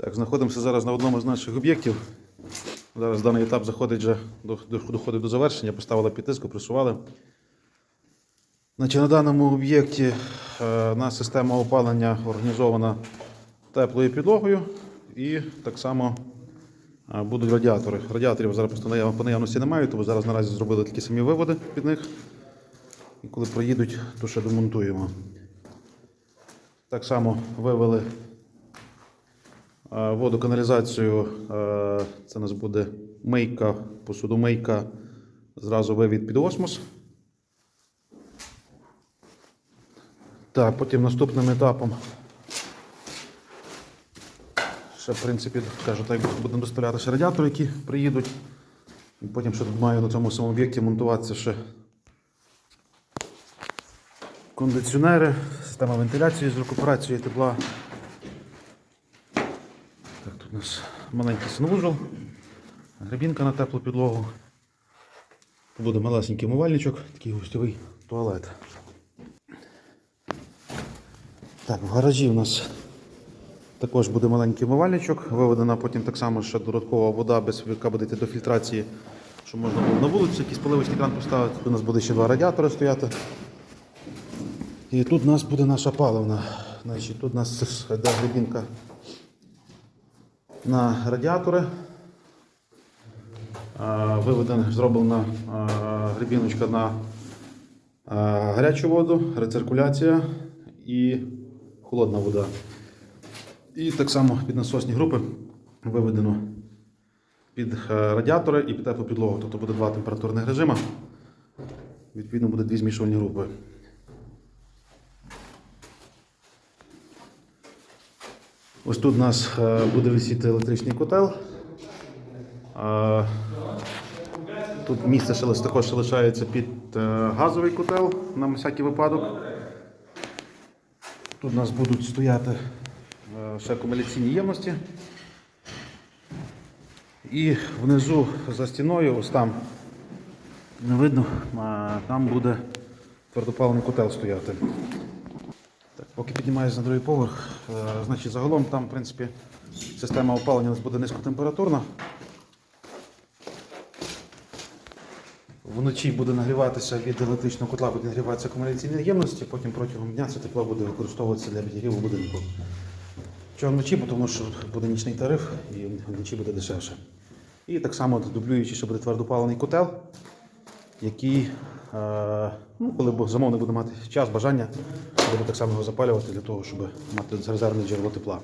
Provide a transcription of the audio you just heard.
Так, знаходимося зараз на одному з наших об'єктів. Зараз даний етап заходить вже до, до, доходить до завершення, поставили підтиску, пресували. Значить, на даному об'єкті е, у нас система опалення організована теплою підлогою і так само е, будуть радіатори. Радіаторів зараз просто по наявності немає, тому зараз наразі зробили такі самі виводи під них. І коли проїдуть, то ще домонтуємо. Так само вивели е, водоканалізацію. е, Це у нас буде мийка, посудомийка, зразу вивід під осмос. Так, потім наступним етапом. Ще, в принципі, кажу, так будемо доставляти ще радіатори, які приїдуть. І потім ще тут маю на цьому самому об'єкті монтуватися ще кондиціонери, система вентиляції з рекуперацією тепла. У нас маленький санвузол, гребінка на теплу підлогу. Буде малесенький умивальничок, такий гостьовий туалет. Так, в гаражі у нас також буде маленький умивальничок. Виведена потім так само ще додаткова вода, без яка буде йти до фільтрації, щоб можна було на вулиці якийсь поливочний кран поставити. Тут у нас буде ще два радіатори стояти. І тут у нас буде наша паливна. Значить, тут у нас йде грибінка на радіатори. А, Виведена, зроблена грибіночка на гарячу воду, рециркуляція і холодна вода. І так само під насосні групи виведено під е, радіатори і під теплу підлогу. Тобто буде два температурних режими. Відповідно, буде дві змішувальні групи. Ось тут у нас е, буде висіти електричний котел. Тут місце також ще лишається під е, газовий котел на всякий випадок. Тут у нас будуть стояти е, ще акумуляційні ємності. І внизу за стіною, ось там не видно, там буде твердопаливний котел стояти. Поки піднімаюся на другий поверх, е, значить загалом там, в принципі, система опалення у нас буде низькотемпературна. Вночі буде нагріватися від електричного котла, буде нагріватися акумуляційні ємності, потім протягом дня це тепло буде використовуватися для підігріву будинку. Чого вночі, Бо тому що буде нічний тариф і вночі буде дешевше. І так само дублюючи, що буде твердопалений котел, який, ну, коли замовник буде мати час, бажання, буде так само його запалювати для того, щоб мати резервне джерело тепла.